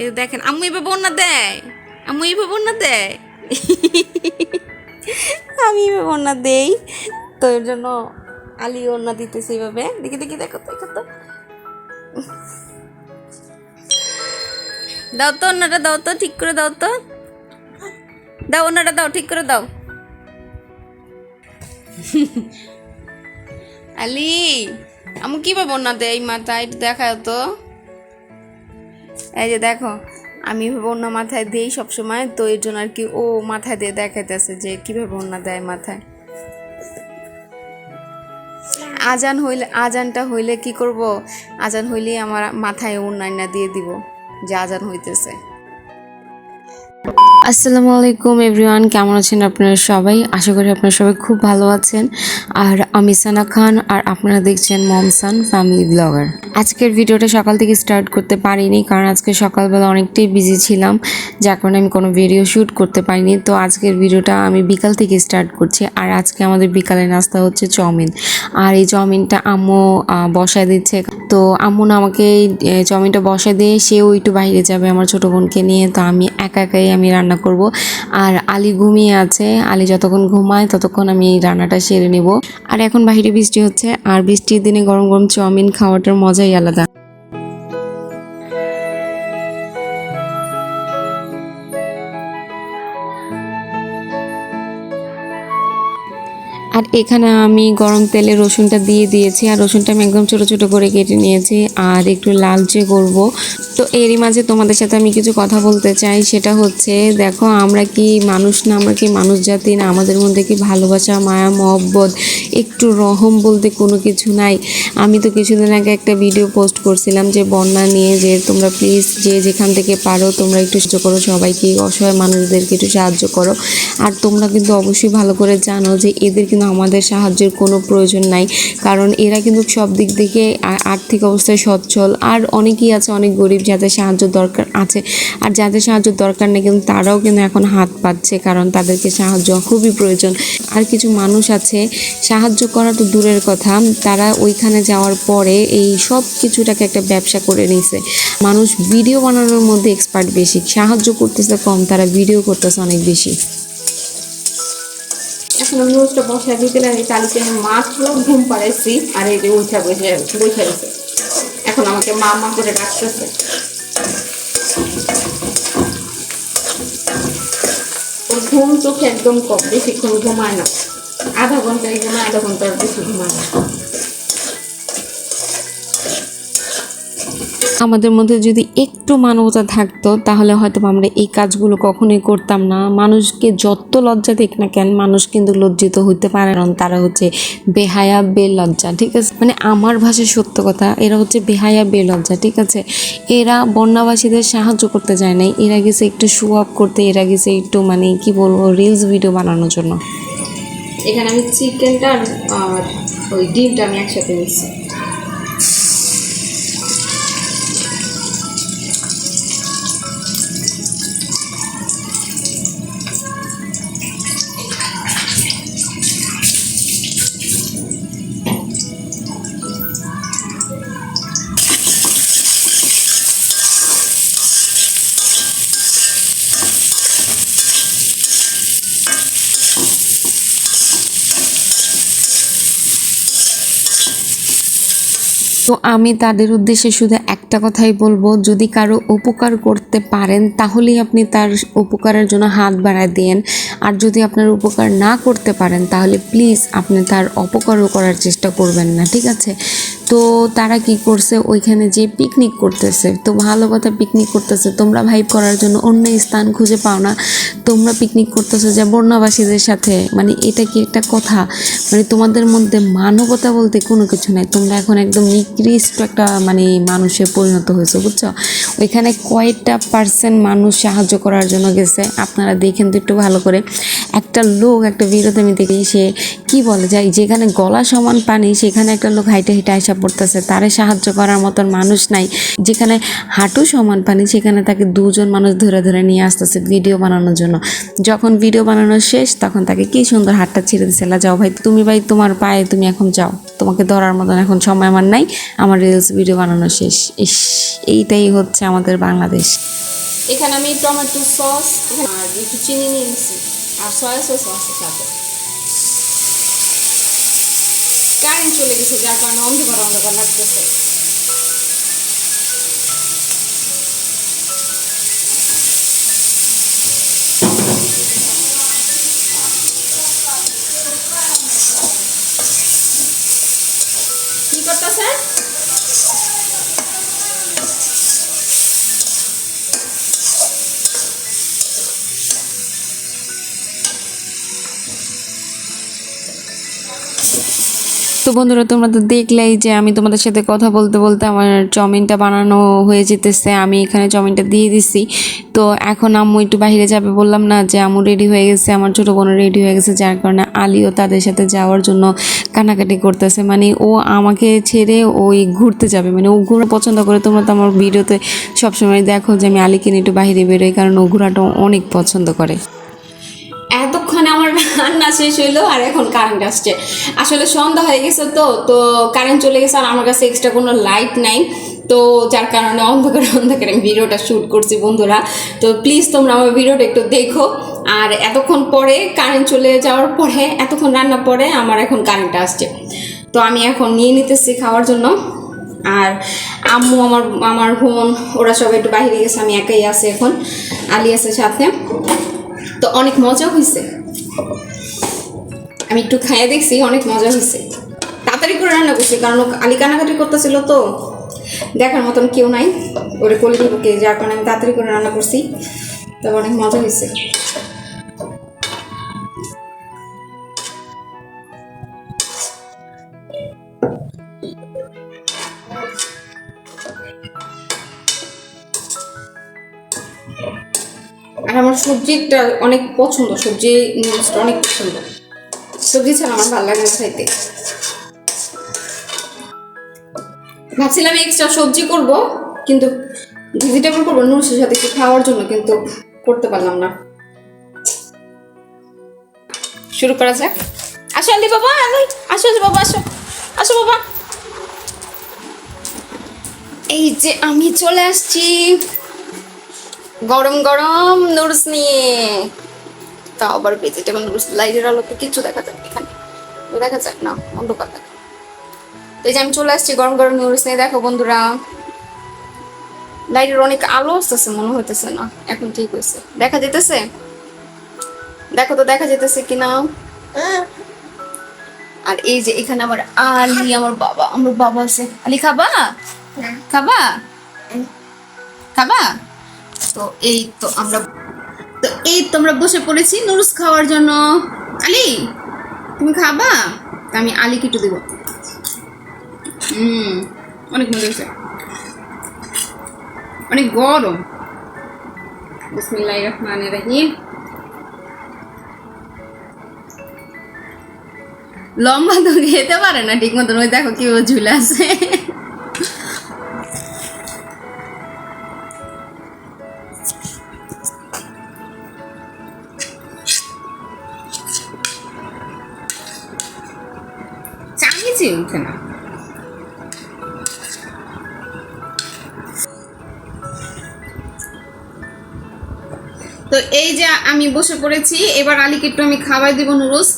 এই দেখেন, আম্মু এভাবে বন্যা দেয়। আম্মু এভাবে বন্যা দেয়। আমি এভাবে বন্যা দেই। তো এর জন্য আলি ওড়না দিতেছে এইভাবে দেখি দেখি, দেখো দেখো তো। দাও তো ওনাটা দাও তো, ঠিক করে দাও তো। দাও ওনাটা দাও, ঠিক করে দাও। আলি, আমি কীভাবে দেয় এই মাথায়? দেখাও তো। এই যে দেখো, আমি অন্য মাথায় দিই সবসময়, তো এর জন্য আর কি ও মাথায় দিয়ে দেখাইতেছে যে কীভাবে অন্য দেয় মাথায়। আজান হইলে, আজানটা হইলে কি করব? আজান হইলেই আমার মাথায় অন্যান্য দিয়ে দিব, যে আজান হইতেছে। আসসালামু আলাইকুম এভরিওয়ান, কেমন আছেন আপনারা সবাই? আশা করি আপনারা সবাই খুব ভালো আছেন। আর আমি সানা খান, আর আপনারা দেখছেন মমসান ফ্যামিলি ব্লগার। আজকের ভিডিওটা সকাল থেকে স্টার্ট করতে পারিনি, কারণ আজকে সকালবেলা অনেকটাই বিজি ছিলাম। যার কারণে আমি কোনো ভিডিও শ্যুট করতে পারিনি। তো আজকের ভিডিওটা আমি বিকাল থেকে স্টার্ট করছি, আর আজকে আমাদের বিকালের নাস্তা হচ্ছে চাউমিন। আর এই চাউমিনটা আম্মু বসায় দিচ্ছে। তো আম্মু না আমাকে চাউমিনটা বসায় দিয়ে সেও একটু বাইরে যাবে, আমার ছোটো বোনকে নিয়ে। তো আমি একা একাই আমি রান্না করব। আর আলী ঘুমিয়ে আছে। আলী যতক্ষণ ঘুমায়, ততক্ষণ আমি এই রান্নাটা সেরে নেব। আর এখন বাইরে বৃষ্টি হচ্ছে। আর বৃষ্টির দিনে গরম গরম চাউমিন খাওয়াটার মজাই আলাদা। আর এখানে আমি গরম তেলে রসুনটা দিয়ে দিয়েছি, আর রসুনটা আমি একদম ছোট ছোট করে কেটে নিয়েছি, আর একটু লালচে করব। তো এরই মাঝে তোমাদের সাথে আমি কিছু কথা বলতে চাই, সেটা হচ্ছে, দেখো আমরা কি মানুষ না, আমরা কি মানুষ জাতি না? আমাদের মধ্যে কি ভালোবাসা, মায়া, মহব্বত, একটু রহম বলতে কোনো কিছু নাই? আমি তো কিছুদিন আগে একটা ভিডিও পোস্ট করছিলাম যে, বন্যা নিয়ে যে তোমরা প্লিজ যে যেখান থেকে পারো, তোমরা একটু সাহায্য করো, সবাইকে, অসহায় মানুষদেরকে একটু সাহায্য করো। আর তোমরা কিন্তু অবশ্যই ভালো করে জানো যে, এদের কিন্তু আমাদের সাহায্যের কোনো প্রয়োজন নাই। কারণ এরা কিন্তু সব দিক থেকে আর্থিক অবস্থায় সচ্ছল। আর অনেকেই আছে, অনেক গরিব যাদের সাহায্য দরকার আছে। আর যাদের সাহায্য দরকার নেই কিন্তু তারাও কিন্তু এখন হাত পাচ্ছে কারণ তাদেরকে সাহায্য খুবই প্রয়োজন। আর কিছু মানুষ আছে, সাহায্য করা তো দূরের কথা, তারা ওইখানে যাওয়ার পরে এই সব কিছুটাকে একটা ব্যবসা করে নিছে। মানুষ ভিডিও বানানোর মধ্যে এক্সপার্ট বেশি, সাহায্য করতেছে কম, তারা ভিডিও করতেছে অনেক বেশি। এখন আমি রোজটা বসা দিতে লাগে আমি মাত্র ঘুম পাড়াইছি, আর এই যে উঠা বসে বসে গেছে এখন আমাকে মা মা করে ডাকতেছে। ঘুম চোখে একদম কম, বেশিক্ষণ ঘুমায় না। আধা ঘন্টায় ঘুমায়, আধা ঘণ্টার বেশি ঘুমায় না। আমাদের মধ্যে যদি একটু মানবতা থাকতো, তাহলে হয়তো আমরা এই কাজগুলো কখনোই করতাম না। মানুষকে যত লজ্জা দিক না কেন, মানুষ কিন্তু লজ্জিত হইতে পারে কারণ তারা হচ্ছে বেহায়া, বেলজ্জা, ঠিক আছে? মানে আমার ভাষায় সত্য কথা, এরা হচ্ছে বেহায়া, বেলজ্জা, ঠিক আছে? এরা বন্যাবাসীদের সাহায্য করতে যায় নাই। এরা গেছে একটু শো আপ করতে, এরা গেছে একটু মানে কি বলব রিলস ভিডিও বানানোর জন্য। এখানে আমি চিকেনটা আর ওই ডিমটা আমি একসাথে নিচ্ছি তো আমি তাদের উদ্দেশ্যে শুধু একটা কথাই বলব, যদি কারও উপকার করতে পারেন, তাহলেই আপনি তার উপকারের জন্য হাত বাড়ায় দেন আর যদি আপনার উপকার না করতে পারেন, তাহলে প্লিজ আপনি তার অপকারও করার চেষ্টা করবেন না, ঠিক আছে? তো তারা কি করছে? ওইখানে যে পিকনিক করতেছে, তো ভালো কথা পিকনিক করতেছে। তোমরা ভাইব করার জন্য অন্য স্থান খুঁজে পাও না। তোমরা পিকনিক করতেছো যে বন্যাবাসীদের সাথে মানে এটা কি একটা কথা? মানে তোমাদের মধ্যে মানবতা বলতে কোনো কিছু নাই। তোমরা এখন একদম নিকৃষ্ট একটা মানে মানুষে পরিণত হয়েছে, বুঝছ? ওইখানে কয়টা পার্সেন্ট মানুষ সাহায্য করার জন্য গেছে? আপনারা দেখেন তো একটু ভালো করে। একটা লোক, একটা ভিডিওতে আমি দেখি সে কি বলে যায় যেখানে গলা সমান পানি, সেখানে একটা লোক হাইটে হেঁটে আইসা পড়তেছে। তারে সাহায্য করার মতন মানুষ নাই। যেখানে হাঁটু সমান পানি, সেখানে তাকে দুজন মানুষ ধরে ধরে নিয়ে আসতেছে ভিডিও বানানোর জন্য। যখন ভিডিও বানানো শেষ তখন তাকে কি সুন্দর হাতটা ছেড়ে দিচ্ছে "লা, যাও ভাই তুমি ভাই তোমার পায়ে তুমি এখন যাও তোমাকে ধরার মতন এখন সময় আমার নাই আমার রিলস ভিডিও বানানো শেষ। ইস এইটাই হচ্ছে আমাদের বাংলাদেশ। এখানে আমি টমেটো সস আর একটু চিনি নিয়েছি আর সয়া সস আছে সাথে। কারেন্ট চলে গেছে যার কারণে অন্ধকার অন্ধকার লাগতেছে। তো বন্ধুরা, তোমরা তো দেখলেই যে আমি তোমাদের সাথে কথা বলতে বলতে আমার চাউমিনটা বানানো হয়ে যেতেছে। আমি এখানে চাউমিনটা দিয়ে দিছি। তো এখন আম্মু একটু বাইরে যাবে। বললাম না যে আম্মু রেডি হয়ে গেছে। আমার ছোটো বোনও রেডি হয়ে গেছে। যার কারণে আলিও তাদের সাথে যাওয়ার জন্য কানাকাটি করতেছে। মানে ও আমাকে ছেড়ে ওই ঘুরতে যাবে। মানে ও ঘোরা পছন্দ করে। তোমরা তো আমার ভিডিওতে সবসময় দেখো যে আমি আলিকে নিয়ে একটু বাইরে বেরোই। কারণ ও ঘোরাটা অনেক পছন্দ করে। রান্না শেষ হইল আর এখন কারেন্ট আসছে। আসলে সন্ধ্যা হয়ে গেছে তো তো কারেন্ট চলে গেছে আর আমার কাছে এক্সট্রা কোনো লাইট নাই। তো যার কারণে অন্ধকারে অন্ধকারে আমি ভিডিওটা শ্যুট করছি বন্ধুরা। তো প্লিজ তোমরা আমার ভিডিওটা একটু দেখো। আর এতক্ষণ পরে কারেন্ট চলে যাওয়ার পরে, এতক্ষণ রান্না পরে আমার এখন কারেন্ট আসছে। তো আমি এখন নিয়ে নিতেছি খাওয়ার জন্য। আর আম্মু, আমার আমার বোন, ওরা সবাই একটু বাইরে গেছে, আমি একাই আছি এখন আলি আছে সাথে। তো অনেক মজা হয়েছে আমি একটু খাইয়ে দেখছি, অনেক মজা হয়েছে। তাড়াতাড়ি করে রান্না করছি, কারণ আলি কানাকাটি করতেছিল তো। দেখার মতন কেউ নাই, ওরে কোলে দিব কে, যার কারণে আমি তাড়াতাড়ি করে রান্না করছি। তবে অনেক মজা হয়েছে। আর আমার সবজিটা অনেক পছন্দ, সবজি নুডলসটা অনেক পছন্দ। সবজি ছাড়া আমার ভালো লাগে না খাইতে। ভাবছিলাম এক্সট্রা সবজি করব, কিন্তু ভেজিটেবল করব নুডলসের সাথে একটু খাওয়ার জন্য, কিন্তু করতে পারলাম না। শুরু করা যাক। আসো আলি বাবা আলি আসো বাবা, আসো আসো বাবা। এই যে আমি চলে আসছি। গরম গরম নুডলস নিয়ে। তাও আবার ভেজিটেবল লাইটের আলোতে কিছু দেখা যাবে এখানে। দেখা যাক না অন্ধকার দেখা তো এই যে আমি চলে আসছি গরম গরম নুডলস নিয়ে। দেখো বন্ধুরা লাইটের অনেক আলো আসতেছে মনে হইতেছে না। এখন ঠিক হয়েছে দেখা যেতেছে? দেখো তো দেখা যেতেছে কিনা। আর এই যে এখানে আমার আলি আমার বাবা আমার বাবা আছে। আলি খাবা? খাবা? খাবা? তো এই তো আমরা এই তোমরা বসে পড়েছি নুডলস খাওয়ার জন্য। আলি, তুমি খাবা? আমি আলিকে একটু দেবো। অনেক মজা হয়েছে অনেক গরম। বিসমিল্লাহ রহমান রহিম। লম্বা তো খেতে পারে না ঠিক মতন ওই দেখো কীভাবে ঝুলে আছে। চালিয়েছি উঠে না তো এই যে আমি বসে পড়েছি, এবার আলিকে একটু আমি খাবার দিব নুডলস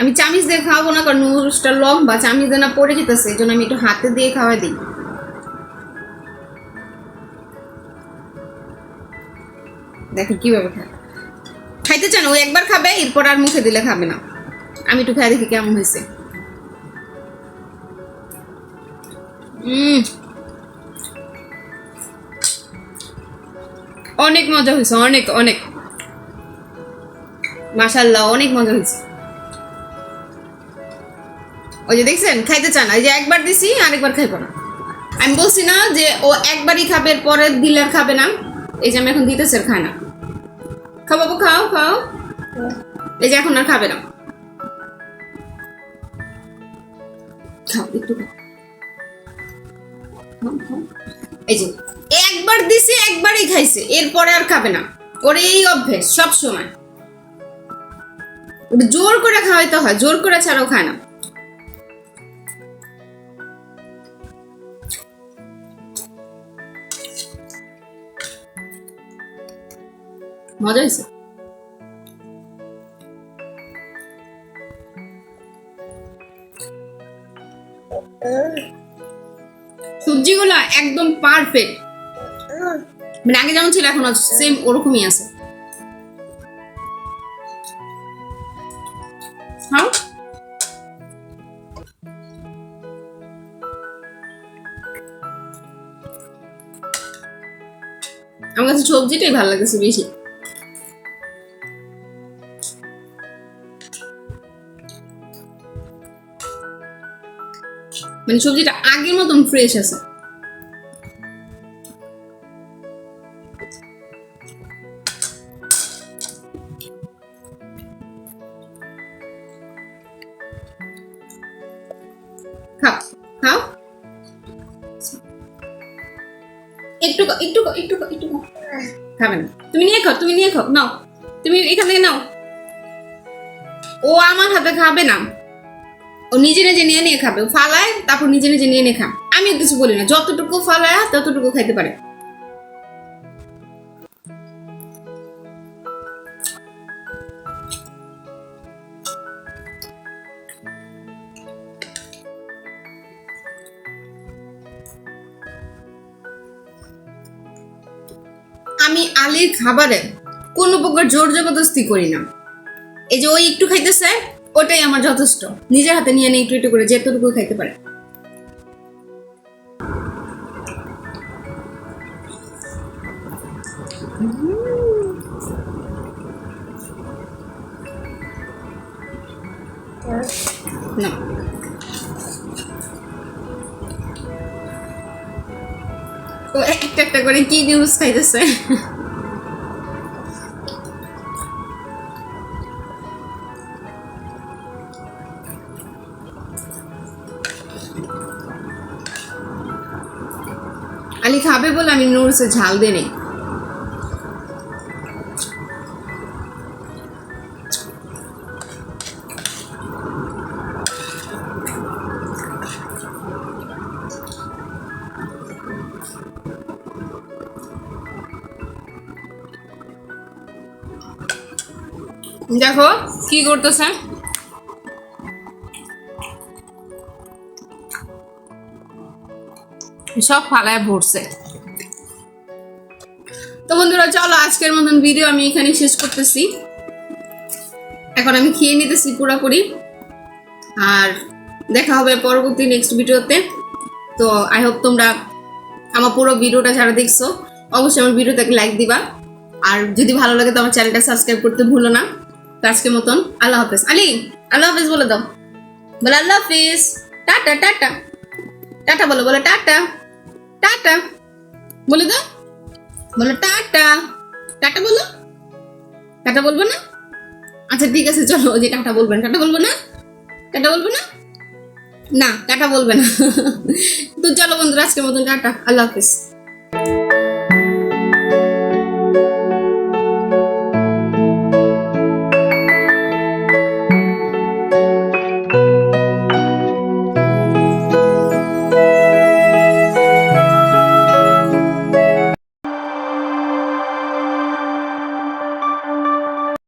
আমি চামিচ দিয়ে খাওয়াবো না, কারণ নুডলসটা লম্বা, চামিচ দিয়ে না পড়ে যেতেছে, এই জন্য আমি একটু হাতে দিয়ে খাওয়াই দিই। দেখো কীভাবে খায়। খাইতে চান? ও একবার খাবে, এরপর আর মুখে দিলে খাবে না। আমি একটু খাই দেখি কেমন হয়েছে। অনেক মজা হয়েছে, অনেক অনেক। মাশাল্লাহ অনেক মজা হয়েছে। ওই যে দেখছেন, খাইতে চান ওই যে একবার দিছি, আরেকবার খাইবো না। আমি বলছি না যে ও একবারই খাবে পরে দিলে আর খাবে না। এই যে আমি এখন দিতেছে খায় না। খাও বাবু, খাও খাও। এই যে এখন আর খাবে না। খাও, একটু খাও। এই যে, একবার দিছে, একবারই খাইছে, এরপরে আর খাবে না। ওর এই অভ্যেস, সব সময়। জোর করে খাওয়াইতে হয়, জোর করে ছাড়াও খায় না। মজা হয়েছে একদম পারফেক্ট মানে আগে যেমন ছিল, এখন সেম ওরকমই আছে। আমার কাছে সবজিটাই ভালো লাগতেছে বেশি। মানে সবজিটা আগের মতন ফ্রেশ আছে। খাও একটু একটু একটু একটু খাবে না। তুমি নিয়ে খাও, তুমি নিয়ে খাও, নাও। তুমি এখান থেকে নাও। ও আমার হাতে খাবে না। ও নিজে নিজে নিয়ে নিয়ে খাবে। ফালায়, তারপর নিজে নিজে নিয়ে নিয়ে খা আমি কিছু বলি না। যতটুকু ফালায়, ততটুকু খাইতে পারে। আলীর খাবারে কোনো প্রকার জোর জবরদস্তি করি না। এই যে ওই একটু খাইতেছে, ওটাই আমার যথেষ্ট। নিজের হাতে নিয়ে নিয়ে একটু একটু করে যেতটুকু খাইতে পারে। একটা একটা করে কি নিউজ খাইতেছে? খাবে বলে আমি নুডলসে ঝাল দিয়ে নেই। দেখো কি করতেছে? সব ফালায় ভরছে। তো বন্ধুরা, চলো আজকের মতন ভিডিও আমি এখানে শেষ করতেছি। এখন আমি খেয়ে নিতেছি পুরোপুরি। আর দেখা হবে পরবর্তী নেক্সট ভিডিওতে তো। আই হোপ তোমরা আমার পুরো ভিডিওটা যারা দেখছ, অবশ্যই আমার ভিডিওটাকে লাইক দিবা। আর যদি ভালো লাগে তো আমার চ্যানেলটা সাবস্ক্রাইব করতে ভুলো না। তো আজকের মতন আল্লাহ হাফেজ। আলি, আল্লাহ হাফেজ বলে দাও। বলে, আল্লাহ হাফিজ। Tata tata. টাটা বলো বলো, টাটা। টাটা। বলে দাও। বলো, টাটা। টাটা বলো। টাটা বলব না? আচ্ছা ঠিক আছে, চলো যে টাটা বলবেন। টাটা বলব না? টাটা বলব না? না, টাটা বলবে না। তো চলো বন্ধুরা, আজকের মতন টাটা। আল্লাহ হাফিজ।